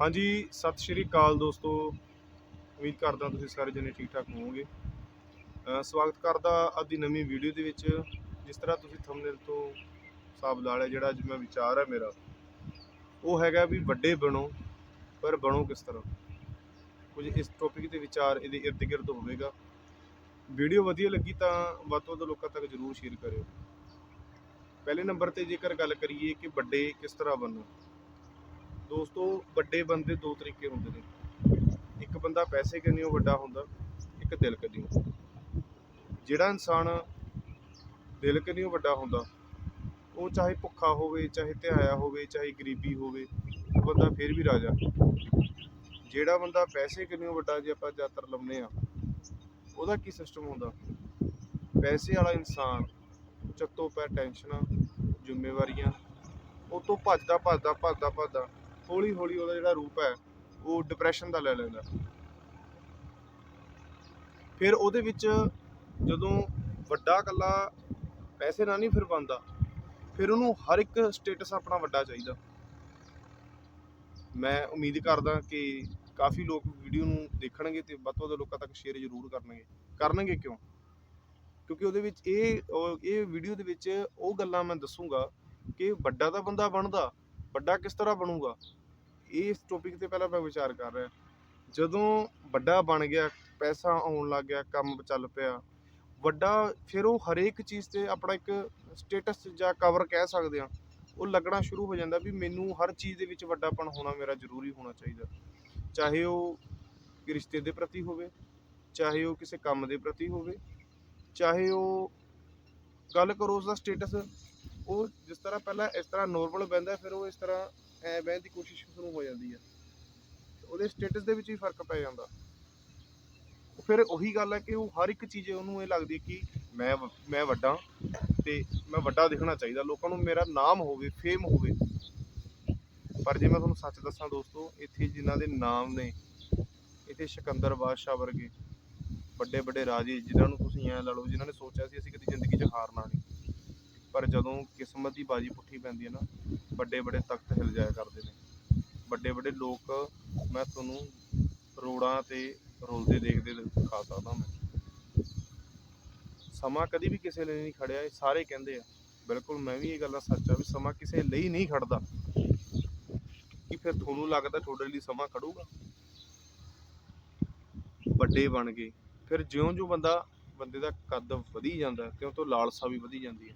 ਹਾਂਜੀ, ਸਤਿ ਸ਼੍ਰੀ ਅਕਾਲ ਦੋਸਤੋ। ਉਮੀਦ ਕਰਦਾ ਤੁਸੀਂ ਸਾਰੇ ਜਣੇ ਠੀਕ ਠਾਕ ਹੋਵੋਗੇ ਸਵਾਗਤ ਕਰਦਾ ਅੱਜ ਦੀ ਨਵੀਂ ਵੀਡੀਓ ਦੇ ਵਿੱਚ, ਜਿਸ ਤਰ੍ਹਾਂ ਤੁਸੀਂ ਥੰਬਨੇਲ ਤੋਂ ਸਾਬ ਲਾ ਲਿਆ ਜਿਹੜਾ ਅੱਜ ਮੈਂ ਵਿਚਾਰ ਹੈ ਮੇਰਾ। ਉਹ ਹੈਗਾ ਵੀ ਵੱਡੇ ਬਣੋ, ਪਰ ਬਣੋ ਕਿਸ ਤਰ੍ਹਾਂ? ਕੁਝ ਇਸ ਟੌਪਿਕ ਤੇ ਵਿਚਾਰ ਇਹਦੇ ਇਰਦ ਗਿਰਦ ਹੋਵੇਗਾ। ਵੀਡੀਓ ਵਧੀਆ ਲੱਗੀ ਤਾਂ ਵੱਧ ਤੋਂ ਵੱਧ ਲੋਕਾਂ ਤੱਕ ਜਰੂਰ ਸ਼ੇਅਰ ਕਰਿਓ। ਪਹਿਲੇ ਨੰਬਰ ਤੇ ਜੇਕਰ ਗੱਲ ਕਰੀਏ ਕਿ ਵੱਡੇ ਕਿਸ ਤਰ੍ਹਾਂ ਬਣੋ ਦੋਸਤੋ, ਵੱਡੇ ਬੰਦੇ ਦੋ ਤਰੀਕੇ ਹੁੰਦੇ ਨੇ। ਇੱਕ ਬੰਦਾ ਪੈਸੇ ਕੰਨਿਓ ਵੱਡਾ ਹੁੰਦਾ, ਇੱਕ ਦਿਲ ਕੰਨਿਓ ਜਿਹੜਾ ਇਨਸਾਨ ਦਿਲ ਕੰਨਿਓ ਵੱਡਾ ਹੁੰਦਾ। ਉਹ ਚਾਹੇ ਭੁੱਖਾ ਹੋਵੇ, ਚਾਹੇ ਧਿਆਇਆ ਹੋਵੇ, ਚਾਹੇ ਗਰੀਬੀ ਹੋਵੇ, ਉਹ ਬੰਦਾ ਫਿਰ ਵੀ ਰਾਜਾ। ਜਿਹੜਾ ਬੰਦਾ ਪੈਸੇ ਕੰਨਿਓ ਵੱਡਾ ਜੇ ਆਪਾਂ ਜ਼ਿਆਦਾਤਰ ਲੰਮੇ ਆ ਉਹਦਾ ਕੀ ਸਿਸਟਮ ਹੁੰਦਾ? ਪੈਸੇ ਵਾਲਾ ਇਨਸਾਨ ਚੱਤੋ ਪੈ ਟੈਨਸ਼ਨਾਂ, ਜ਼ਿੰਮੇਵਾਰੀਆਂ, ਉਹ ਤੋਂ ਭੱਜਦਾ ਭੱਜਦਾ ਭੱਜਦਾ ਭੱਜਦਾ ਹੌਲੀ ਹੌਲੀ ਉਹਦਾ ਜਿਹੜਾ ਰੂਪ ਹੈ, ਉਹ ਡਿਪਰੈਸ਼ਨ ਦਾ ਲੈ ਲੈਂਦਾ ਫਿਰ ਉਹਦੇ ਵਿੱਚ ਜਦੋਂ ਵੱਡਾ ਇਕੱਲਾ ਪੈਸੇ ਨਾਲ ਨਹੀਂ ਫਿਰ ਬਣਦਾ, ਫਿਰ ਉਹਨੂੰ ਹਰ ਇੱਕ ਸਟੇਟਸ ਆਪਣਾ ਵੱਡਾ ਚਾਹੀਦਾ। ਮੈਂ ਉਮੀਦ ਕਰਦਾ ਕਿ ਕਾਫੀ ਲੋਕ ਵੀਡੀਓ ਨੂੰ ਦੇਖਣਗੇ ਤੇ ਵੱਧ ਤੋਂ ਵੱਧ ਲੋਕਾਂ ਤੱਕ ਸ਼ੇਅਰ ਜ਼ਰੂਰ ਕਰਨਗੇ। ਕਰਨਗੇ ਕਿਉਂ? ਕਿਉਂਕਿ ਉਹਦੇ ਵਿੱਚ ਇਹ ਇਹ ਵੀਡੀਓ ਦੇ ਵਿੱਚ ਉਹ ਗੱਲਾਂ ਮੈਂ ਦੱਸੂਗਾ ਕਿ ਵੱਡਾ ਤਾਂ ਬੰਦਾ ਬਣਦਾ ਵੱਡਾ ਕਿਸ ਤਰ੍ਹਾਂ ਬਣੂਗਾ? ਇਸ ਟੌਪਿਕ ਤੇ ਪਹਿਲਾਂ ਮੈਂ ਵਿਚਾਰ ਕਰ ਰਿਹਾ। ਜਦੋਂ ਵੱਡਾ ਬਣ ਗਿਆ, ਪੈਸਾ ਆਉਣ ਲੱਗ ਗਿਆ, ਕੰਮ ਚੱਲ ਪਿਆ, ਵੱਡਾ ਫਿਰ ਉਹ ਹਰੇਕ ਚੀਜ਼ ਤੇ ਆਪਣਾ ਇੱਕ ਸਟੇਟਸ ਜਾਂ ਕਵਰ ਕਹਿ ਸਕਦੇ ਆ ਉਹ ਲੱਗਣਾ ਸ਼ੁਰੂ ਹੋ ਜਾਂਦਾ ਵੀ ਮੈਨੂੰ ਹਰ ਚੀਜ਼ ਦੇ ਵਿੱਚ ਵੱਡਾਪਣ ਹੋਣਾ ਮੇਰਾ ਜ਼ਰੂਰੀ ਹੋਣਾ ਚਾਹੀਦਾ। ਚਾਹੇ ਉਹ ਰਿਸ਼ਤੇ ਦੇ ਪ੍ਰਤੀ ਹੋਵੇ, ਚਾਹੇ ਉਹ ਕਿਸੇ ਕੰਮ ਦੇ ਪ੍ਰਤੀ ਹੋਵੇ, ਚਾਹੇ ਉਹ ਗੱਲ ਕਰੋ ਉਸ ਦਾ ਸਟੇਟਸ ਉਹ ਜਿਸ ਤਰ੍ਹਾਂ ਪਹਿਲਾਂ ਇਸ ਤਰ੍ਹਾਂ ਨੋਰਮਲ ਬਹਿੰਦਾ ਫਿਰ ਉਹ ਇਸ ਤਰ੍ਹਾਂ ਐ ਬਹਿਣ ਦੀ ਕੋਸ਼ਿਸ਼ ਸ਼ੁਰੂ ਹੋ ਜਾਂਦੀ ਹੈ। ਉਹਦੇ ਸਟੇਟਸ ਦੇ ਵਿੱਚ ਵੀ ਫ਼ਰਕ ਪੈ ਜਾਂਦਾ। ਫਿਰ ਉਹੀ ਗੱਲ ਹੈ ਕਿ ਉਹ ਹਰ ਇੱਕ ਚੀਜ਼ ਉਹਨੂੰ ਇਹ ਲੱਗਦੀ ਹੈ ਕਿ ਮੈਂ ਵ- ਮੈਂ ਵੱਡਾ ਤੇ ਮੈਂ ਵੱਡਾ ਦਿਖਣਾ ਚਾਹੀਦਾ। ਲੋਕਾਂ ਨੂੰ ਮੇਰਾ ਨਾਮ ਹੋਵੇ ਫੇਮ ਹੋਵੇ। ਪਰ ਜੇ ਮੈਂ ਤੁਹਾਨੂੰ ਸੱਚ ਦੱਸਾਂ ਦੋਸਤੋ, ਇੱਥੇ ਜਿਨ੍ਹਾਂ ਦੇ ਨਾਮ ਨੇ, ਇੱਥੇ ਸਿਕੰਦਰ ਬਾਦਸ਼ਾਹ ਵਰਗੇ ਵੱਡੇ ਵੱਡੇ ਰਾਜੇ, ਜਿਨ੍ਹਾਂ ਨੂੰ ਤੁਸੀਂ ਐਂ ਲਾ ਲਓ, ਜਿਨ੍ਹਾਂ ਨੇ ਸੋਚਿਆ ਸੀ ਅਸੀਂ ਕਦੀ ਜ਼ਿੰਦਗੀ 'ਚ ਹਾਰਨਾ ਨਹੀਂ। ਪਰ ਜਦੋਂ ਕਿਸਮਤ ਦੀ ਬਾਜੀ ਪੁੱਠੀ ਪੈਂਦੀ ਹੈ ਨਾ ਵੱਡੇ ਵੱਡੇ ਤਖਤ ਹਿਲ ਜਾਇਆ ਕਰਦੇ ਨੇ। ਵੱਡੇ ਵੱਡੇ ਲੋਕ, ਮੈਂ ਤੁਹਾਨੂੰ ਰੋੜਾਂ ਤੇ ਰੋਲਦੇ ਦੇਖਦੇ ਦਿਖਾ ਸਕਦਾ ਮੈਂ। ਸਮਾਂ ਕਦੀ ਵੀ ਕਿਸੇ ਲਈ ਨਹੀਂ ਖੜਿਆ, ਇਹ ਸਾਰੇ ਕਹਿੰਦੇ ਆ। ਬਿਲਕੁਲ ਮੈਂ ਵੀ ਇਹ ਗੱਲਾਂ ਸੱਚ ਆ ਵੀ ਸਮਾਂ ਕਿਸੇ ਲਈ ਨਹੀਂ ਖੜਦਾ। ਕਿ ਫਿਰ ਤੁਹਾਨੂੰ ਲੱਗਦਾ ਤੁਹਾਡੇ ਲਈ ਸਮਾਂ ਖੜੂਗਾ? ਵੱਡੇ ਬਣ ਗਏ ਫਿਰ ਜਿਉਂ-ਜਿਉਂ ਬੰਦਾ, ਬੰਦੇ ਦਾ ਕੱਦ ਵਧੀ ਜਾਂਦਾ ਤਿਉਂ ਤੋਂ ਲਾਲਸਾ ਵੀ ਵਧੀ ਜਾਂਦੀ ਹੈ।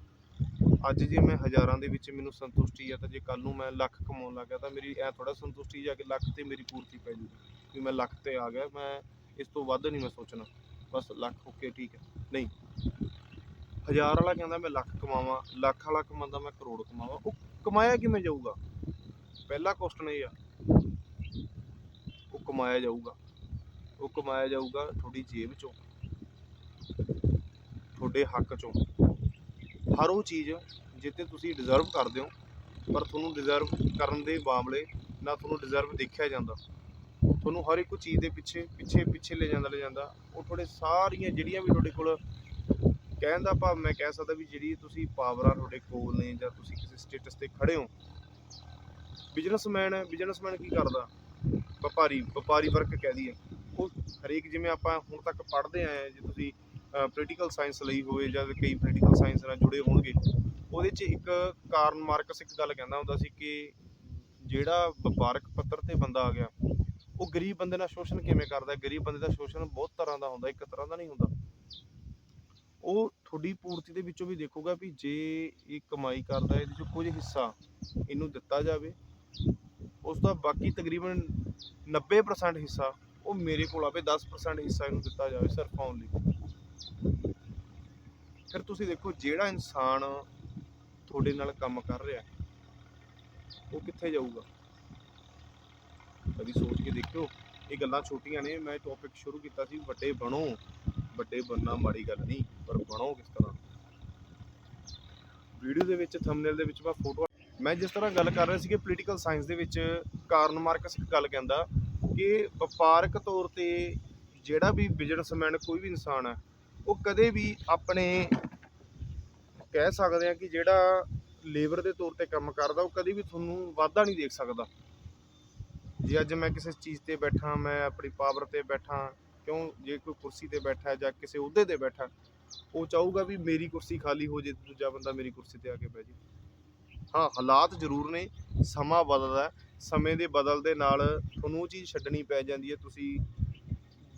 ਅੱਜ ਜੇ ਮੈਂ ਹਜ਼ਾਰਾਂ ਦੇ ਵਿੱਚ ਮੈਨੂੰ ਸੰਤੁਸ਼ਟੀ ਆ, ਤਾਂ ਜੇ ਕੱਲ ਨੂੰ ਮੈਂ ਲੱਖ ਕਮਾਉਣ ਲੱਗ ਗਿਆ, ਤਾਂ ਮੇਰੀ ਐ ਥੋੜਾ ਸੰਤੁਸ਼ਟੀ ਜਾ ਕੇ ਲੱਖ ਤੇ ਮੇਰੀ ਪੂਰਤੀ ਪੈ ਜੂਗੀ ਵੀ ਮੈਂ ਲੱਖ ਤੇ ਆ ਗਿਆ, ਮੈਂ ਇਸ ਤੋਂ ਵੱਧ ਨਹੀਂ ਮੈਂ ਸੋਚਣਾ। ਬਸ ਲੱਖ ਓਕੇ ਠੀਕ ਹੈ। ਨਹੀਂ। ਹਜ਼ਾਰ ਵਾਲਾ ਕਹਿੰਦਾ ਮੈਂ ਲੱਖ ਕਮਾਵਾਂ, ਲੱਖ ਵਾਲਾ ਕਮਾਉਂਦਾ ਮੈਂ ਕਰੋੜ ਕਮਾਵਾਂ। ਉਹ ਕਮਾਇਆ ਕਿਵੇਂ ਜਾਊਗਾ? ਪਹਿਲਾ ਕੁਐਸਚਨ ਇਹ ਆ। ਉਹ ਕਮਾਇਆ ਜਾਊਗਾ। ਉਹ ਕਮਾਇਆ ਜਾਊਗਾ ਤੁਹਾਡੀ ਜੇਬ ਚੋਂ, ਤੁਹਾਡੇ ਹੱਕ ਚੋਂ। ਹਰ ਉਹ ਚੀਜ਼ ਜਿੱਤੇ ਤੁਸੀਂ ਡਿਜ਼ਰਵ ਕਰਦੇ ਹੋ, ਪਰ ਤੁਹਾਨੂੰ ਡਿਜ਼ਰਵ ਕਰਨ ਦੇ ਮਾਮਲੇ ਨਾ ਤੁਹਾਨੂੰ ਡਿਜ਼ਰਵ ਦੇਖਿਆ ਜਾਂਦਾ। ਤੁਹਾਨੂੰ ਹਰ ਇੱਕ ਚੀਜ਼ ਦੇ ਪਿੱਛੇ ਪਿੱਛੇ ਪਿੱਛੇ ਲੈ ਜਾਂਦਾ ਲੈ ਜਾਂਦਾ। ਉਹ ਤੁਹਾਡੇ ਸਾਰੀਆਂ ਜਿਹੜੀਆਂ ਵੀ ਤੁਹਾਡੇ ਕੋਲ ਕਹਿਣ ਦਾ ਭਾਵ ਮੈਂ ਕਹਿ ਸਕਦਾ ਵੀ ਜਿਹੜੀ ਤੁਸੀਂ ਪਾਵਰ ਆ ਤੁਹਾਡੇ ਕੋਲ ਨੇ ਜਾਂ ਤੁਸੀਂ ਕਿਸੇ ਸਟੇਟਸ ਤੇ ਖੜੇ ਹੋ। ਬਿਜ਼ਨਸਮੈਨ ਹੈ ਬਿਜ਼ਨਸਮੈਨ ਕੀ ਕਰਦਾ? ਵਪਾਰੀ ਵਪਾਰੀ ਵਰਕ ਕਹਿ ਦਈਏ। ਉਹ ਹਰੇਕ ਜਿਵੇਂ ਆਪਾਂ ਹੁਣ ਤੱਕ ਪੜ੍ਹਦੇ ਆਏ ਹਾਂ, ਜੇ ਤੁਸੀਂ ਪੋਲੀਟੀਕਲ ਸਾਇੰਸ ਲਈ ਹੋਵੇ ਜਾਂ ਕਈ ਪੋਲੀਟੀਕਲ ਸਾਇੰਸ ਨਾਲ ਜੁੜੇ ਹੋਣਗੇ, ਉਹਦੇ 'ਚ ਇੱਕ ਕਾਰਨ ਮਾਰਕਸ ਇੱਕ ਗੱਲ ਕਹਿੰਦਾ ਹੁੰਦਾ ਸੀ ਕਿ ਜਿਹੜਾ ਵਪਾਰਕ ਪੱਧਰ ਤੇ ਬੰਦਾ ਆ ਗਿਆ, ਉਹ ਗਰੀਬ ਬੰਦੇ ਨਾਲ ਸ਼ੋਸ਼ਣ ਕਿਵੇਂ ਕਰਦਾ? ਗਰੀਬ ਬੰਦੇ ਦਾ ਸ਼ੋਸ਼ਣ ਬਹੁਤ ਤਰ੍ਹਾਂ ਦਾ ਹੁੰਦਾ, ਇੱਕ ਤਰ੍ਹਾਂ ਦਾ ਨਹੀਂ ਹੁੰਦਾ। ਉਹ ਤੁਹਾਡੀ ਪੂਰਤੀ ਦੇ ਵਿੱਚੋਂ ਵੀ ਦੇਖੂਗਾ ਵੀ ਜੇ ਇਹ ਕਮਾਈ ਕਰਦਾ, ਇਹਦੇ 'ਚੋਂ ਕੁਝ ਹਿੱਸਾ ਇਹਨੂੰ ਦਿੱਤਾ ਜਾਵੇ, ਉਸ ਦਾ ਬਾਕੀ ਤਕਰੀਬਨ 90% ਹਿੱਸਾ ਉਹ ਮੇਰੇ ਕੋਲ ਆਵੇ 10% ਹਿੱਸਾ ਇਹਨੂੰ ਦਿੱਤਾ ਜਾਵੇ ਸਿਰਫ ਆਉਣ ਲਈ। ਫਿਰ ਤੁਸੀਂ ਦੇਖੋ ਜਿਹੜਾ ਇਨਸਾਨ ਤੁਹਾਡੇ ਨਾਲ ਕੰਮ ਕਰ ਰਿਹਾ, ਉਹ ਕਿੱਥੇ ਜਾਊਗਾ? ਕਦੀ ਸੋਚ ਕੇ ਦੇਖਿਓ, ਇਹ ਗੱਲਾਂ ਛੋਟੀਆਂ ਨੇ, ਮੈਂ ਟੌਪਿਕ ਸ਼ੁਰੂ ਕੀਤਾ ਸੀ, ਵੱਡੇ ਬਣੋ, ਵੱਡੇ ਬਣਨਾ ਮਾੜੀ ਗੱਲ ਨਹੀਂ, ਪਰ ਬਣੋ ਕਿਸ ਤਰ੍ਹਾਂ? ਵੀਡੀਓ ਦੇ ਵਿੱਚ ਥੰਬਨੇਲ ਦੇ ਵਿੱਚ ਮੈਂ ਫੋਟੋ ਮੈਂ ਜਿਸ ਤਰ੍ਹਾਂ ਗੱਲ ਕਰ ਰਿਹਾ ਸੀ ਕਿ ਪੋਲੀਟੀਕਲ ਸਾਇੰਸ ਦੇ ਵਿੱਚ, ਕਾਰਨ ਮਾਰਕਸ ਇੱਕ ਗੱਲ ਕਹਿੰਦਾ ਕਿ ਵਪਾਰਕ ਤੌਰ ਤੇ ਜਿਹੜਾ ਵੀ ਬਿਜ਼ਨਸਮੈਨ ਕੋਈ ਵੀ ਇਨਸਾਨ ਹੈ ਉਹ ਕਦੇ ਵੀ ਆਪਣੇ ਕਹਿ ਸਕਦੇ ਆ ਕਿ ਜਿਹੜਾ ਲੇਬਰ ਦੇ ਤੌਰ ਤੇ ਕੰਮ ਕਰਦਾ, ਉਹ ਕਦੇ ਵੀ ਤੁਹਾਨੂੰ ਵਾਧਾ ਨਹੀਂ ਦੇਖ ਸਕਦਾ। ਜੇ ਅੱਜ ਮੈਂ ਕਿਸੇ ਚੀਜ਼ ਤੇ ਬੈਠਾ, ਮੈਂ ਆਪਣੀ ਪਾਵਰ ਤੇ ਬੈਠਾ, ਕਿਉਂ ਜੇ ਕੋਈ ਕੁਰਸੀ ਤੇ ਬੈਠਾ ਜਾਂ ਕਿਸੇ ਅਹੁਦੇ ਤੇ ਬੈਠਾ, ਉਹ ਚਾਹੂਗਾ ਵੀ ਮੇਰੀ ਕੁਰਸੀ ਖਾਲੀ ਹੋ ਜੇ, ਦੂਜਾ ਬੰਦਾ ਮੇਰੀ ਕੁਰਸੀ ਤੇ ਆ ਕੇ ਬਹਿ ਜੇ। ਹਾਂ, ਹਾਲਾਤ ਜ਼ਰੂਰ ਨੇ, ਸਮਾਂ ਬਦਲਦਾ ਸਮੇਂ ਦੇ ਬਦਲ ਦੇ ਨਾਲ ਤੁਹਾਨੂੰ ਉਹ ਚੀਜ਼ ਛੱਡਣੀ ਪੈ ਜਾਂਦੀ ਹੈ, ਤੁਸੀਂ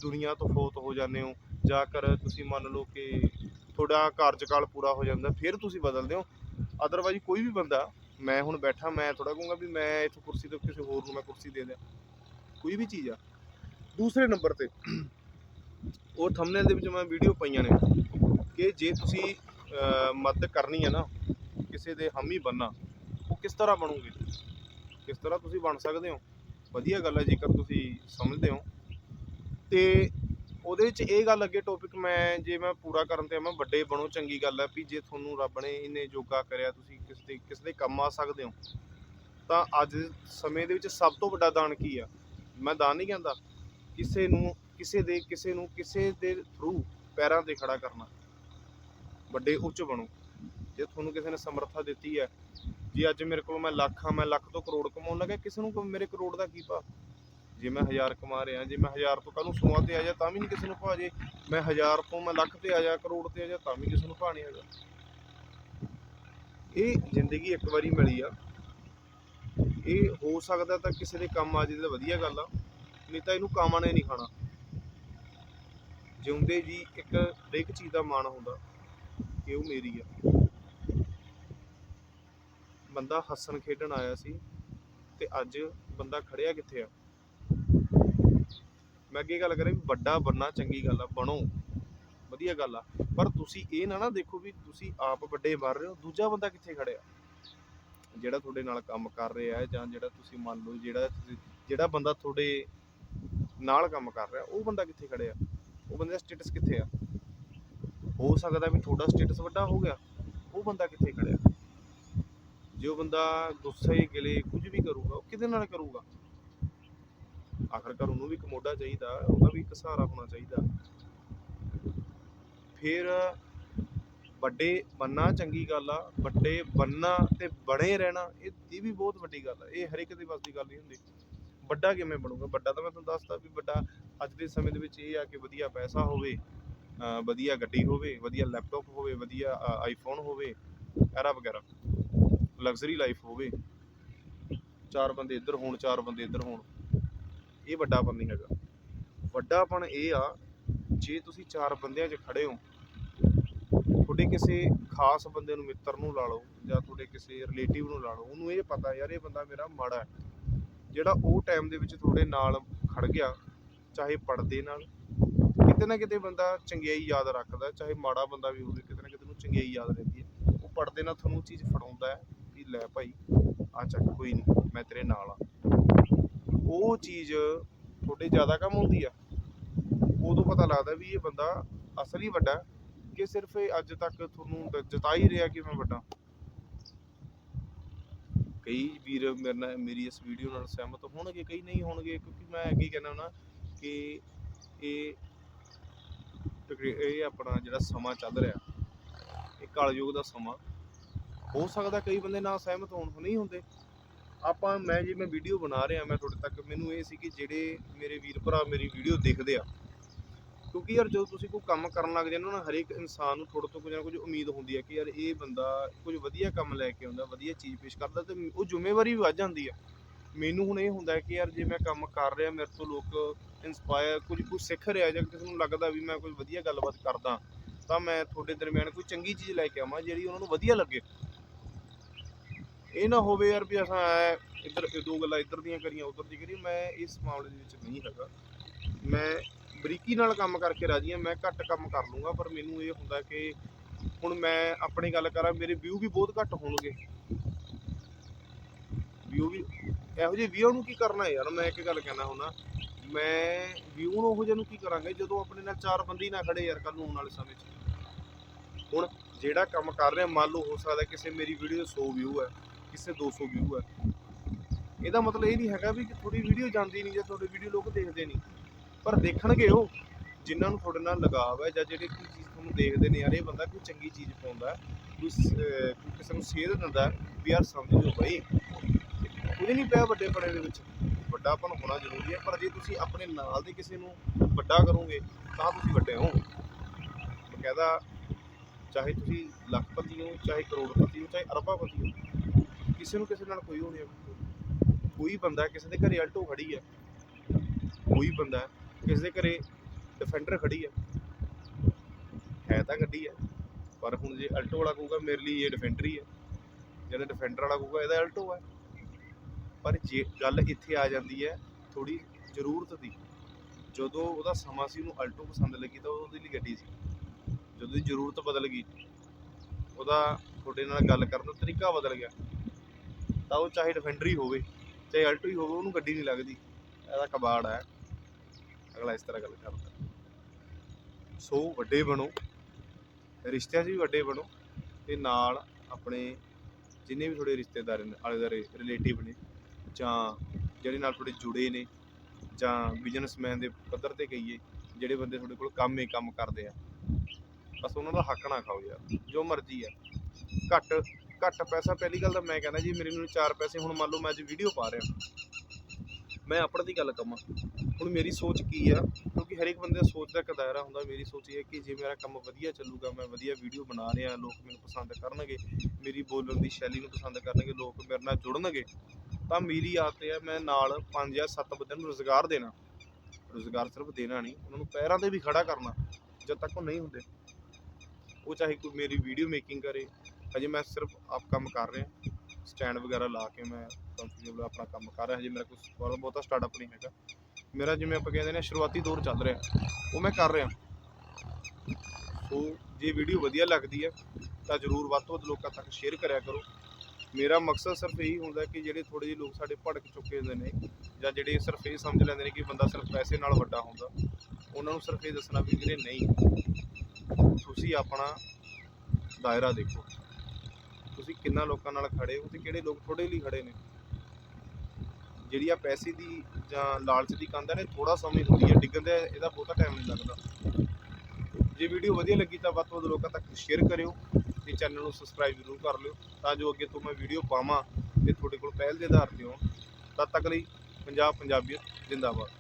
ਦੁਨੀਆ ਤੋਂ ਫੋਤ ਹੋ ਜਾਂਦੇ ਹੋ। ਜਾਂ ਕਰ ਤੁਸੀਂ ਮੰਨ ਲਓ ਕਿ ਤੁਹਾਡਾ ਕਾਰਜਕਾਲ ਪੂਰਾ ਹੋ ਜਾਂਦਾ, ਫਿਰ ਤੁਸੀਂ ਬਦਲਦੇ ਹੋ। ਅਦਰਵਾਈਜ਼ ਕੋਈ ਵੀ ਬੰਦਾ, ਮੈਂ ਹੁਣ ਬੈਠਾ, ਮੈਂ ਥੋੜਾ ਕਹੂੰਗਾ ਵੀ ਮੈਂ ਇੱਥੋਂ ਕੁਰਸੀ ਤੋਂ ਕਿਸੇ ਹੋਰ ਨੂੰ ਮੈਂ ਕੁਰਸੀ ਦੇ ਦਿਆਂ। ਕੋਈ ਵੀ ਚੀਜ਼ ਆ। ਦੂਸਰੇ ਨੰਬਰ ਤੇ, ਉਹ ਥੰਬਨੇਲ ਦੇ ਵਿੱਚ ਮੈਂ ਵੀਡੀਓ ਪਈਆਂ ਨੇ ਕਿ ਜੇ ਤੁਸੀਂ ਮਦਦ ਕਰਨੀ ਹੈ ਨਾ, ਕਿਸੇ ਦੇ ਹਾਮੀ ਬੰਨਾ ਉਹ ਕਿਸ ਤਰ੍ਹਾਂ ਬਣੋਗੇ? ਕਿਸ ਤਰ੍ਹਾਂ ਤੁਸੀਂ ਬਣ ਸਕਦੇ ਹੋ? ਵਧੀਆ ਗੱਲ ਹੈ ਜੇਕਰ ਤੁਸੀਂ ਸਮਝਦੇ ਹੋ। ਤੇ ਉਹਦੇ ਵਿੱਚ ਇਹ ਗੱਲ ਅੱਗੇ ਟੌਪਿਕ ਮੈਂ, ਜੇ ਮੈਂ ਪੂਰਾ ਕਰਨ ਤੇ ਮੈਂ ਵੱਡੇ ਬਣੋ, ਚੰਗੀ ਗੱਲ ਹੈ ਵੀ ਜੇ ਤੁਹਾਨੂੰ ਰੱਬ ਨੇ ਇਹਨੇ ਯੋਗਾ ਕਰਿਆ, ਤੁਸੀਂ ਕਿਸ ਦੇ ਕਿਸ ਦੇ ਕੰਮ ਆ ਸਕਦੇ ਹੋ, ਤਾਂ ਅੱਜ ਸਮੇਂ ਦੇ ਵਿੱਚ ਸਭ ਤੋਂ ਵੱਡਾ ਦਾਨ ਕੀ ਆ? ਮੈਂ ਦਾਨ ਨਹੀਂ ਕਹਿੰਦਾ, ਕਿਸੇ ਨੂੰ, ਕਿਸੇ ਦੇ, ਕਿਸੇ ਨੂੰ, ਕਿਸੇ ਦੇ ਥਰੂ ਪੈਰਾਂ ਤੇ ਖੜਾ ਕਰਨਾ, ਵੱਡੇ ਉੱਚ ਬਣੋ। ਜੇ ਤੁਹਾਨੂੰ ਕਿਸੇ ਨੇ ਸਮਰੱਥਾ ਦਿੱਤੀ ਹੈ, ਜੇ ਅੱਜ ਮੇਰੇ ਕੋਲ ਮੈਂ ਲੱਖ ਆ, ਮੈਂ ਲੱਖ ਤੋਂ ਕਰੋੜ ਕਮਾਉਣ ਲੱਗਾ ਕਿਸੇ ਨੂੰ ਮੇਰੇ ਕਰੋੜ ਦਾ ਕੀ ਭਾ ਜੇ ਮੈਂ ਹਜ਼ਾਰ ਕਮਾ ਰਿਹਾ, ਜੇ ਮੈਂ ਹਜ਼ਾਰ ਤੋਂ ਕੱਲ ਨੂੰ ਸੌਆਂ ਤੇ ਆ ਜਾ, ਤਾਂ ਵੀ ਨਹੀਂ ਕਿਸੇ ਨੂੰ ਭਾ ਜੇ। ਮੈਂ ਹਜ਼ਾਰ ਤੋਂ ਮੈਂ ਲੱਖ ਤੇ ਆ ਜਾ, ਕਰੋੜ ਤੇ ਆ ਜਾ, ਤਾਂ ਵੀ ਕਿਸੇ ਨੂੰ ਭਾ ਨਹੀਂ ਹੈਗਾ। ਇਹ ਜ਼ਿੰਦਗੀ ਇੱਕ ਵਾਰੀ ਮਿਲੀ ਆ। ਇਹ ਹੋ ਸਕਦਾ ਤਾਂ ਕਿਸੇ ਦੇ ਕੰਮ ਆ ਜੇ ਤਾਂ ਵਧੀਆ ਗੱਲ ਆ, ਨਹੀਂ ਤਾਂ ਇਹਨੂੰ ਕਾਮਾਂ ਨੇ ਨਹੀਂ ਖਾਣਾ। ਜਿਉਂਦੇ ਜੀ ਇੱਕ ਹਰੇਕ ਚੀਜ਼ ਦਾ ਮਾਣ ਹੁੰਦਾ ਕਿ ਉਹ ਮੇਰੀ ਆ। ਬੰਦਾ ਹੱਸਣ ਖੇਡਣ ਆਇਆ ਸੀ, ਤੇ ਅੱਜ ਬੰਦਾ ਖੜਿਆ ਕਿੱਥੇ ਆ? ਮੈਂ ਅੱਗੇ ਗੱਲ ਕਰਾਂ ਵੀ ਵੱਡਾ ਬਣਨਾ ਚੰਗੀ ਗੱਲ ਆ, ਬਣੋ। ਵਧੀਆ ਗੱਲ ਆ। ਪਰ ਤੁਸੀਂ ਇਹ ਨਾ ਨਾ ਦੇਖੋ ਵੀ ਤੁਸੀਂ ਆਪ ਵੱਡੇ ਬਣ ਰਹੇ ਹੋ, ਦੂਜਾ ਬੰਦਾ ਕਿੱਥੇ ਖੜਿਆ? ਜਿਹੜਾ ਤੁਹਾਡੇ ਨਾਲ ਕੰਮ ਕਰ ਰਿਹਾ ਹੈ ਜਾਂ ਜਿਹੜਾ ਤੁਸੀਂ ਮੰਨ ਲਓ ਜਿਹੜਾ ਤੁਸੀਂ- ਜਿਹੜਾ ਬੰਦਾ ਤੁਹਾਡੇ ਨਾਲ ਕੰਮ ਕਰ ਰਿਹਾ, ਉਹ ਬੰਦਾ ਕਿੱਥੇ ਖੜਿਆ? ਉਹ ਬੰਦੇ ਦਾ ਸਟੇਟਸ ਕਿੱਥੇ ਆ? ਹੋ ਸਕਦਾ ਵੀ ਤੁਹਾਡਾ ਸਟੇਟਸ ਵੱਡਾ ਹੋ ਗਿਆ, ਉਹ ਬੰਦਾ ਕਿੱਥੇ ਖੜਿਆ? ਜੇ ਉਹ ਬੰਦਾ ਗੁੱਸੇ, ਗਿਲੇ ਕੁਝ ਵੀ ਕਰੂਗਾ, ਉਹ ਕਿਹਦੇ ਨਾਲ ਕਰੂਗਾ? ਆਖਰਕਾਰ ਉਹਨੂੰ ਵੀ ਇੱਕ ਮੋਢਾ ਚਾਹੀਦਾ, ਉਹਦਾ ਵੀ ਇੱਕ ਸਹਾਰਾ ਹੋਣਾ ਚਾਹੀਦਾ। ਫਿਰ ਵੱਡੇ ਬੰਨਾ ਚੰਗੀ ਗੱਲ ਆ, ਵੱਡੇ ਬੰਨਾ ਤੇ ਬਣੇ ਰਹਿਣਾ, ਇਹ ਇਹ ਵੀ ਬਹੁਤ ਵੱਡੀ ਗੱਲ ਆ, ਇਹ ਹਰ ਇੱਕ ਦੇ ਵੱਸ ਦੀ ਗੱਲ ਨਹੀਂ ਹੁੰਦੀ। ਵੱਡਾ ਕਿਵੇਂ ਬਣੂਗਾ? ਵੱਡਾ ਤਾਂ ਮੈਂ ਤੁਹਾਨੂੰ ਦੱਸਦਾ ਵੀ ਵੱਡਾ ਅੱਜ ਦੇ ਸਮੇਂ ਦੇ ਵਿੱਚ ਇਹ ਆ ਕਿ ਵਧੀਆ ਪੈਸਾ ਹੋਵੇ ਵਧੀਆ ਗੱਡੀ ਹੋਵੇ, ਵਧੀਆ ਲੈਪਟਾਪ ਹੋਵੇ, ਵਧੀਆ ਆਈਫੋਨ ਹੋਵੇ, ਐਰਾ ਵਗੈਰਾ। ਲਗਜ਼ਰੀ ਲਾਈਫ ਹੋਵੇ। ਚਾਰ ਬੰਦੇ ਇੱਧਰ ਹੋਣ, ਚਾਰ ਬੰਦੇ ਇੱਧਰ ਹੋਣ। ਇਹ ਵੱਡਾਪਨ ਨਹੀਂ ਹੈਗਾ। ਵੱਡਾਪਨ ਇਹ ਆ, ਜੇ ਤੁਸੀਂ ਚਾਰ ਬੰਦਿਆਂ 'ਚ ਖੜੇ ਹੋ, ਤੁਹਾਡੇ ਕਿਸੇ ਖਾਸ ਬੰਦੇ ਨੂੰ ਮਿੱਤਰ ਨੂੰ ਲਾ ਲਓ ਜਾਂ ਤੁਹਾਡੇ ਕਿਸੇ ਰਿਲੇਟਿਵ ਨੂੰ ਲਾ ਲਓ, ਉਹਨੂੰ ਇਹ ਪਤਾ ਯਾਰ ਇਹ ਬੰਦਾ ਮੇਰਾ ਮਾੜਾ ਹੈ। ਜਿਹੜਾ ਉਹ ਟਾਈਮ ਦੇ ਵਿੱਚ ਤੁਹਾਡੇ ਨਾਲ ਖੜ ਗਿਆ, ਚਾਹੇ ਪੜਦੇ ਨਾਲ, ਕਿਤੇ ਨਾ ਕਿਤੇ ਬੰਦਾ ਚੰਗਿਆਈ ਯਾਦ ਰੱਖਦਾ, ਚਾਹੇ ਮਾੜਾ ਬੰਦਾ ਵੀ ਹੋਵੇ, ਕਿਤੇ ਨਾ ਕਿਤੇ ਨੂੰ ਚੰਗਿਆਈ ਯਾਦ ਰਹਿੰਦੀ ਹੈ। ਉਹ ਪੜਦੇ ਨਾਲ ਤੁਹਾਨੂੰ ਚੀਜ਼ ਫੜਾਉਂਦਾ ਹੈ ਵੀ ਲੈ ਭਾਈ ਆ ਚੱਕ, ਕੋਈ ਨਹੀਂ, ਮੈਂ ਤੇਰੇ ਨਾਲ ਆ ਉਹ ਚੀਜ਼ ਤੁਹਾਡੇ ਜ਼ਿਆਦਾ ਕੰਮ ਹੁੰਦੀ ਆ, ਉਦੋਂ ਪਤਾ ਲੱਗਦਾ ਵੀ ਇਹ ਬੰਦਾ ਅਸਲੀ ਵੱਡਾ ਕਿ ਸਿਰਫ ਇਹ ਅੱਜ ਤੱਕ ਤੁਹਾਨੂੰ ਜਤਾ ਹੀ ਰਿਹਾ ਕਿ ਮੈਂ ਵੱਡਾ। ਕਈ ਵੀਰ ਮੇਰੇ ਨਾਲ, ਮੇਰੀ ਇਸ ਵੀਡੀਓ ਨਾਲ ਸਹਿਮਤ ਹੋਣਗੇ, ਕਈ ਨਹੀਂ ਹੋਣਗੇ, ਕਿਉਂਕਿ ਮੈਂ ਅੱਗੇ ਕਹਿੰਦਾ ਨਾ ਕਿ ਇਹ ਇਹ ਆਪਣਾ ਜਿਹੜਾ ਸਮਾਂ ਚੱਲ ਰਿਹਾ, ਇਹ ਕਲਯੁਗ ਦਾ ਸਮਾਂ, ਹੋ ਸਕਦਾ ਕਈ ਬੰਦੇ ਨਾਲ ਸਹਿਮਤ ਹੋਣ, ਨਹੀਂ ਹੁੰਦੇ। ਆਪਾਂ, ਮੈਂ ਜੇ ਮੈਂ ਵੀਡੀਓ ਬਣਾ ਰਿਹਾ ਮੈਂ ਤੁਹਾਡੇ ਤੱਕ, ਮੈਨੂੰ ਇਹ ਸੀ ਕਿ ਜਿਹੜੇ ਮੇਰੇ ਵੀਰ ਭਰਾ ਮੇਰੀ ਵੀਡੀਓ ਦੇਖਦੇ ਆ, ਕਿਉਂਕਿ ਯਾਰ ਜਦੋਂ ਤੁਸੀਂ ਕੋਈ ਕੰਮ ਕਰਨ ਲੱਗ ਜਾਂਦੇ ਹੋ ਨਾ ਹਰੇਕ ਇਨਸਾਨ ਨੂੰ ਥੋੜੇ ਤੋਂ ਕੁਝ ਨਾ ਕੁਝ ਉਮੀਦ ਹੁੰਦੀ ਹੈ ਕਿ ਯਾਰ ਇਹ ਬੰਦਾ ਕੁਝ ਵਧੀਆ ਕੰਮ ਲੈ ਕੇ ਆਉਂਦਾ, ਵਧੀਆ ਚੀਜ਼ ਪੇਸ਼ ਕਰਦਾ ਤੇ ਉਹ ਜ਼ਿੰਮੇਵਾਰੀ ਵੀ ਵੱਧ ਜਾਂਦੀ ਆ। ਮੈਨੂੰ ਹੁਣ ਇਹ ਹੁੰਦਾ ਕਿ ਯਾਰ ਜੇ ਮੈਂ ਕੰਮ ਕਰ ਰਿਹਾ, ਮੇਰੇ ਤੋਂ ਲੋਕ ਇਨਸਪਾਇਰ ਕੁਝ ਕੁਝ ਸਿੱਖ ਰਿਹਾ ਜਾਂ ਕਿਸੇ ਨੂੰ ਲੱਗਦਾ ਵੀ ਮੈਂ ਕੋਈ ਵਧੀਆ ਗੱਲਬਾਤ ਕਰਦਾ, ਤਾਂ ਮੈਂ ਤੁਹਾਡੇ ਦਰਮਿਆਨ ਕੋਈ ਚੰਗੀ ਚੀਜ਼ ਲੈ ਕੇ ਆਵਾਂ ਜਿਹੜੀ ਉਹਨਾਂ ਨੂੰ ਵਧੀਆ ਲੱਗੇ। ਇਹ ਨਾ ਹੋਵੇ ਯਾਰ ਵੀ ਅਸਾਂ ਐ ਇੱਧਰ ਦੋ ਗੱਲਾਂ ਇੱਧਰ ਦੀਆਂ ਕਰੀਆਂ, ਉੱਧਰ ਦੀ ਕਰੀਆਂ। ਮੈਂ ਇਸ ਮਾਮਲੇ ਦੇ ਵਿੱਚ ਨਹੀਂ ਹੈਗਾ। ਮੈਂ ਬਰੀਕੀ ਨਾਲ ਕੰਮ ਕਰਕੇ ਰਾਜੀ ਹਾਂ, ਮੈਂ ਘੱਟ ਕੰਮ ਕਰ ਲੂੰਗਾ, ਪਰ ਮੈਨੂੰ ਇਹ ਹੁੰਦਾ ਕਿ ਹੁਣ ਮੈਂ ਆਪਣੀ ਗੱਲ ਕਰਾਂ, ਮੇਰੇ ਵਿਊ ਵੀ ਬਹੁਤ ਘੱਟ ਹੋਣਗੇ। ਵਿਊ ਵੀ ਇਹੋ ਜਿਹੇ ਵਿਊ ਨੂੰ ਕੀ ਕਰਨਾ ਯਾਰ? ਮੈਂ ਇੱਕ ਗੱਲ ਕਹਿਣਾ ਹੁੰਦਾ, ਮੈਂ ਵਿਊ ਨੂੰ ਉਹੋ ਜਿਹੇ ਨੂੰ ਕੀ ਕਰਾਂਗੇ ਜਦੋਂ ਆਪਣੇ ਨਾਲ ਚਾਰ ਬੰਦੇ ਹੀ ਨਾ ਖੜੇ ਯਾਰ ਕੱਲ ਨੂੰ ਆਉਣ ਵਾਲੇ ਸਮੇਂ 'ਚ। ਹੁਣ ਜਿਹੜਾ ਕੰਮ ਕਰ ਰਿਹਾ, ਮੰਨ ਲਓ ਹੋ ਸਕਦਾ ਕਿਸੇ ਮੇਰੀ ਵੀਡੀਓ 100 ਵਿਊ ਹੈ। ਕਿਸੇ 200 ਵਿਊ ਹੈ। ਇਹਦਾ ਮਤਲਬ ਇਹ ਨਹੀਂ ਹੈਗਾ ਵੀ ਕਿ ਤੁਹਾਡੀ ਵੀਡੀਓ ਜਾਂਦੀ ਨਹੀਂ ਜਾਂ ਤੁਹਾਡੀ ਵੀਡੀਓ ਲੋਕ ਦੇਖਦੇ ਨਹੀਂ। ਪਰ ਦੇਖਣਗੇ ਉਹ, ਜਿਨ੍ਹਾਂ ਨੂੰ ਤੁਹਾਡੇ ਨਾਲ ਲਗਾਵ ਹੈ ਜਾਂ ਜਿਹੜੇ ਕੋਈ ਚੀਜ਼ ਤੁਹਾਨੂੰ ਦੇਖਦੇ ਨੇ, ਯਾਰ ਇਹ ਬੰਦਾ ਕੋਈ ਚੰਗੀ ਚੀਜ਼ ਪਾਉਂਦਾ ਕੋਈ ਕਿਸੇ ਨੂੰ ਸੇਧ ਦਿੰਦਾ ਵੀ ਯਾਰ ਸਮਝ ਲਓ ਭਾਈ ਉਹਦੇ ਨਹੀਂ ਪਿਆ ਵੱਡੇ ਪੜੇ ਦੇ ਵਿੱਚ। ਵੱਡਾਪਨ ਹੋਣਾ ਜ਼ਰੂਰੀ ਹੈ, ਪਰ ਜੇ ਤੁਸੀਂ ਆਪਣੇ ਨਾਲ ਦੇ ਕਿਸੇ ਨੂੰ ਵੱਡਾ ਕਰੋਗੇ, ਤਾਂ ਤੁਸੀਂ ਵੱਡੇ ਹੋ। ਬਕਾਇਦਾ ਚਾਹੇ ਤੁਸੀਂ ਲੱਖਪਤੀ ਹੋ, ਚਾਹੇ ਕਰੋੜਪਤੀ ਹੋ, ਚਾਹੇ ਅਰਬਾਪਤੀ ਹੋ ਕਿਸੇ ਨੂੰ ਕਿਸੇ ਨਾਲ ਕੋਈ ਹੋ ਨਹੀਂ ਕੋਈ ਬੰਦਾ ਕਿਸੇ ਦੇ ਘਰੇ ਅਲਟੋ ਖੜੀ ਹੈ। ਕੋਈ ਬੰਦਾ ਕਿਸੇ ਦੇ ਘਰੇ ਡਿਫੈਂਡਰ ਖੜੀ ਹੈ। ਹੈ ਤਾਂ ਗੱਡੀ ਹੈ, ਪਰ ਹੁਣ ਜੇ ਅਲਟੋ ਵਾਲਾ ਕਹੂਗਾ, ਮੇਰੇ ਲਈ ਇਹ ਡਿਫੈਂਡਰ ਹੀ ਹੈ। ਜਿਹੜਾ ਡਿਫੈਂਡਰ ਵਾਲਾ ਕਹੂਗਾ, ਇਹਦਾ ਅਲਟੋ ਹੈ। ਪਰ ਜੇ ਗੱਲ ਇੱਥੇ ਆ ਜਾਂਦੀ ਹੈ ਥੋੜੀ ਜ਼ਰੂਰਤ ਦੀ। ਜਦੋਂ ਉਹਦਾ ਸਮਾਂ ਸੀ, ਉਹਨੂੰ ਅਲਟੋ ਪਸੰਦ ਲੱਗੀ, ਤਾਂ ਉਹਦੇ ਲਈ ਗੱਡੀ ਸੀ। ਜਦੋਂ ਦੀ ਜ਼ਰੂਰਤ ਬਦਲ ਗਈ, ਉਹਦਾ ਤੁਹਾਡੇ ਨਾਲ ਗੱਲ ਕਰਨ ਦਾ ਤਰੀਕਾ ਬਦਲ ਗਿਆ। ਤਾਂ ਉਹ ਚਾਹੇ ਡਿਫੈਂਡਰ ਹੀ ਹੋਵੇ, ਚਾਹੇ ਅਲਟੋ ਹੀ ਹੋਵੇ, ਉਹਨੂੰ ਗੱਡੀ ਨਹੀਂ ਲੱਗਦੀ। ਇਹਦਾ ਕਬਾੜ ਹੈ। ਅਗਲਾ ਇਸ ਤਰ੍ਹਾਂ ਗੱਲ ਕਰਦਾ। ਸੋ ਵੱਡੇ ਬਣੋ। ਰਿਸ਼ਤਿਆਂ 'ਚ ਵੀ ਵੱਡੇ ਬਣੋ ਤੇ ਨਾਲ ਆਪਣੇ ਜਿੰਨੇ ਵੀ ਤੁਹਾਡੇ ਰਿਸ਼ਤੇਦਾਰ ਨੇ, ਆਲੇ ਦੁਆਲੇ ਰਿਲੇਟਿਵ ਨੇ, ਜਾਂ ਜਿਹੜੇ ਨਾਲ ਤੁਹਾਡੇ ਜੁੜੇ ਨੇ, ਜਾਂ ਬਿਜ਼ਨਸਮੈਨ ਦੇ ਪੱਧਰ ਤੇ ਕਹੀਏ, ਜਿਹੜੇ ਬੰਦੇ ਤੁਹਾਡੇ ਕੋਲ ਕੰਮ ਹੀ ਕੰਮ ਕਰਦੇ ਆ। ਬਸ ਉਹਨਾਂ ਦਾ ਹੱਕ ਨਾ ਖਾਓ ਯਾਰ। ਜੋ ਮਰਜ਼ੀ ਆ। ਘੱਟ ਘੱਟ ਪੈਸਾ, ਪਹਿਲੀ ਗੱਲ ਤਾਂ ਮੈਂ ਕਹਿੰਦਾ ਜੀ, ਮੇਰੇ ਨੂੰ ਚਾਰ ਪੈਸੇ, ਹੁਣ ਮੰਨ ਲਓ ਮੈਂ ਅੱਜ ਵੀਡੀਓ ਪਾ ਰਿਹਾ। ਮੈਂ ਆਪਣੇ ਦੀ ਗੱਲ ਕਵਾਂ। ਹੁਣ ਮੇਰੀ ਸੋਚ ਕੀ ਆ? ਕਿਉਂਕਿ ਹਰ ਇੱਕ ਬੰਦੇ ਦਾ ਸੋਚ ਦਾ ਇੱਕ ਦਾਇਰਾ ਹੁੰਦਾ, ਮੇਰੀ ਸੋਚ ਇਹ ਹੈ ਕਿ ਜੇ ਮੇਰਾ ਕੰਮ ਵਧੀਆ ਚੱਲੂਗਾ, ਮੈਂ ਵਧੀਆ ਵੀਡੀਓ ਬਣਾ ਰਿਹਾ, ਲੋਕ ਮੈਨੂੰ ਪਸੰਦ ਕਰਨਗੇ, ਮੇਰੀ ਬੋਲਣ ਦੀ ਸ਼ੈਲੀ ਨੂੰ ਪਸੰਦ ਕਰਨਗੇ, ਲੋਕ ਮੇਰੇ ਨਾਲ ਜੁੜਨਗੇ, ਤਾਂ ਮੇਰੀ ਆਦਤ ਹੈ ਮੈਂ ਨਾਲ ਪੰਜ ਜਾਂ ਸੱਤ ਬੰਦਿਆਂ ਨੂੰ ਰੋਜ਼ਗਾਰ ਦੇਣਾ। ਰੋਜ਼ਗਾਰ ਸਿਰਫ ਦੇਣਾ ਨਹੀਂ, ਉਹਨਾਂ ਨੂੰ ਪੈਰਾਂ ਤੇ ਵੀ ਖੜਾ ਕਰਨਾ, ਜਦ ਤੱਕ ਉਹ ਨਹੀਂ ਹੁੰਦੇ। ਉਹ ਚਾਹੇ ਕੋਈ ਮੇਰੀ ਵੀਡੀਓ ਮੇਕਿੰਗ ਕਰੇ ਹਜੇ ਮੈਂ ਸਿਰਫ ਆਪ ਕੰਮ ਕਰ ਰਿਹਾ ਸਟੈਂਡ ਵਗੈਰਾ ਲਾ ਕੇ ਮੈਂ ਕੰਫਰਟੇਬਲ ਆਪਣਾ ਕੰਮ ਕਰ ਰਿਹਾ, ਹਜੇ ਮੇਰਾ ਕੁਝ ਬਹੁਤ ਬਹੁਤਾ ਸਟਾਰਟਅਪ ਨਹੀਂ ਹੈਗਾ। ਮੇਰਾ ਜਿਵੇਂ ਆਪਾਂ ਕਹਿੰਦੇ ਨੇ ਸ਼ੁਰੂਆਤੀ ਦੌਰ ਚੱਲ ਰਿਹਾ, ਉਹ ਮੈਂ ਕਰ ਰਿਹਾ। ਸੋ ਜੇ ਵੀਡੀਓ ਵਧੀਆ ਲੱਗਦੀ ਹੈ, ਤਾਂ ਜਰੂਰ ਵੱਧ ਤੋਂ ਵੱਧ ਲੋਕਾਂ ਤੱਕ ਸ਼ੇਅਰ ਕਰਿਆ ਕਰੋ। ਮੇਰਾ ਮਕਸਦ ਸਿਰਫ ਇਹੀ ਹੁੰਦਾ ਕਿ ਜਿਹੜੇ ਥੋੜੇ ਜਿਹੇ ਲੋਕ ਸਾਡੇ ਭੜਕ ਚੁੱਕੇ ਹੁੰਦੇ ਨੇ, ਜਾਂ ਜਿਹੜੇ ਸਿਰਫ ਇਹ ਸਮਝ ਲੈਂਦੇ ਨੇ ਕਿ ਬੰਦਾ ਸਿਰਫ ਪੈਸੇ ਨਾਲ ਵੱਡਾ ਹੁੰਦਾ, ਉਹਨਾਂ ਨੂੰ ਸਿਰਫ ਇਹ ਦੱਸਣਾ ਵੀ ਵੀਰੇ ਨਹੀਂ। ਤੁਸੀਂ ਆਪਣਾ ਦਾਇਰਾ ਦੇਖੋ। ਤੁਸੀਂ ਕਿੰਨਾ ਲੋਕਾਂ ਨਾਲ ਖੜੇ ਹੋ ਤੇ ਕਿਹੜੇ ਲੋਕ ਤੁਹਾਡੇ ਲਈ ਖੜੇ ਨੇ? ਜਿਹੜੀ ਆ ਪੈਸੇ ਦੀ ਜਾਂ ਲਾਲਚ ਦੀ ਕੰਧ ਹੈ ਨੇ ਥੋੜਾ ਸਮਾਂ ਹੀ ਹੁੰਦੀ ਹੈ ਡਿੱਗਣ ਦੇ ਇਹਦਾ ਬਹੁਤਾ ਟਾਈਮ ਨਹੀਂ ਲੱਗਦਾ। ਜੇ ਵੀਡੀਓ ਵਧੀਆ ਲੱਗੀ ਤਾਂ ਵੱਧ ਤੋਂ ਵੱਧ ਲੋਕਾਂ ਤੱਕ ਸ਼ੇਅਰ ਕਰਿਓ ਤੇ ਚੈਨਲ ਨੂੰ ਸਬਸਕ੍ਰਾਈਬ ਜ਼ਰੂਰ ਕਰ ਲਿਓ ਤਾਂ ਜੋ ਅੱਗੇ ਤੋਂ ਮੈਂ ਵੀਡੀਓ ਪਾਵਾਂ ਤੇ ਤੁਹਾਡੇ ਕੋਲ ਪਹਿਲ ਦੇ ਆਧਾਰ ਤੇ ਹੋਣ ਤਦ ਤੱਕ ਲਈ ਪੰਜਾਬ ਪੰਜਾਬੀਅਤ ਜਿੰਦਾਬਾਦ।